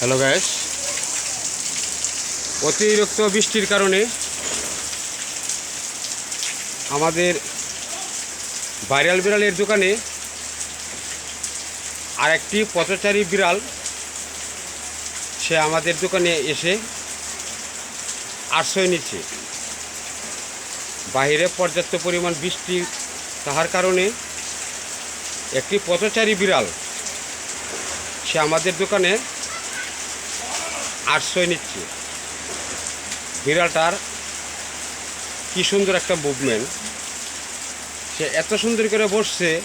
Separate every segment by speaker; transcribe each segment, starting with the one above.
Speaker 1: Hello gas অতিরিক্ত বৃষ্টির কারণে আমাদের ভাইরাল বিড়ালের দোকানে আরেকটি পথচারী বিড়াল, সে আমাদের দোকানে এসে আশ্রয় নিচ্ছে। বাইরে পর্যাপ্ত পরিমাণ বৃষ্টি তাহার কারণে একটি পথচারী বিড়াল, সে আমাদের দোকানে আশ্রয় নিচ্ছে। বিড়ালটার কি সুন্দর একটা মুভমেন্ট সে এত সুন্দর করে বসছে,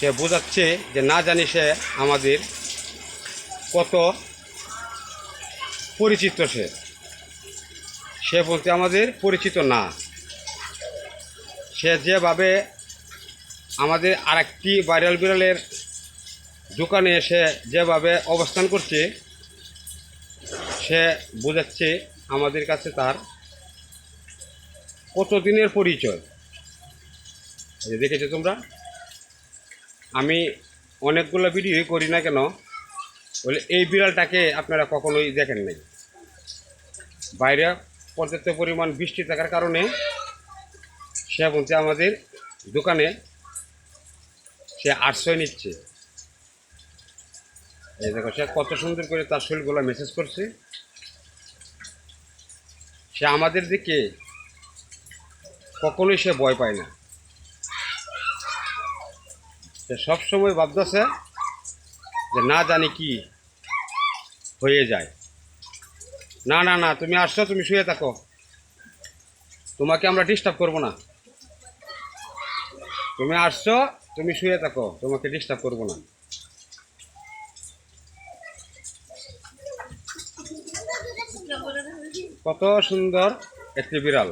Speaker 1: সে বোঝাচ্ছে যে না জানি সে আমাদের কত পরিচিত সে। সে বলতে আমাদের পরিচিত না। সে যেভাবে আমাদের আরেকটি ভাইরাল বিড়ালের দোকানে এসে যেভাবে অবস্থান করছে সে বোঝাচ্ছে আমাদের কাছে তার কতদিনের পরিচয়। দেখেছ তোমরা? আমি অনেকগুলো ভিডিও করি না কেন? বলে এই বিড়ালটাকে আপনারা কখনোই দেখেন নাই। বাইরে পর্যাপ্ত পরিমাণ বৃষ্টি থাকার কারণে সে বলছে আমাদের দোকানে সে আশ্রয় নিচ্ছে। এই দেখো, সে কত সুন্দর করে তার শরীরগুলো মেসেজ করছে। সে আমাদের দিকে কখনোই সে ভয় পায় না। সে সবসময় ভাবতেছে যে না জানি কি হয়ে যায়। না না না, তুমি আসছো, তুমি শুয়ে থাকো। তোমাকে আমরা ডিস্টার্ব করব না। তুমি আসছো, তুমি শুয়ে থাকো, তোমাকে ডিস্টার্ব করব না। কত সুন্দর একটি বিড়াল।